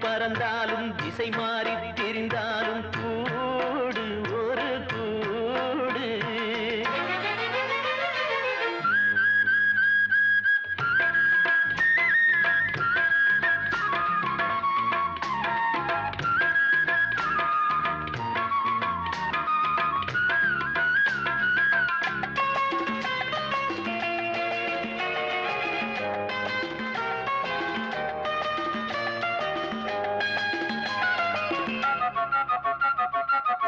பறந்தாலும் திசை மாறி தெரிந்தால்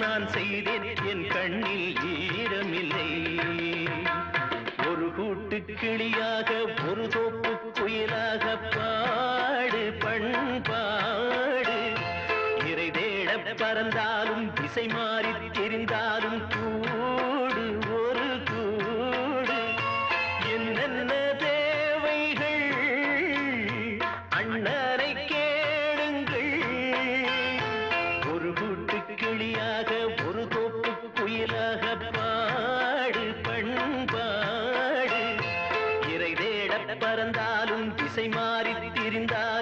நான் செய்தேன். என் கண்ணில் ஈரமில்லை. ஒரு கூட்டு கிளியாக ஒரு தோப்பு குயிலாக பாடு பண்பாடு. இறை தேட பறந்தாலும் திசை மாறி தெரிந்தாலும் கூ கிளியாக ஒரு தோப்பு குயிலாக பாடு பண்பாடு. இறை தேட பறந்தாலும் திசை மாறி திரிந்தால்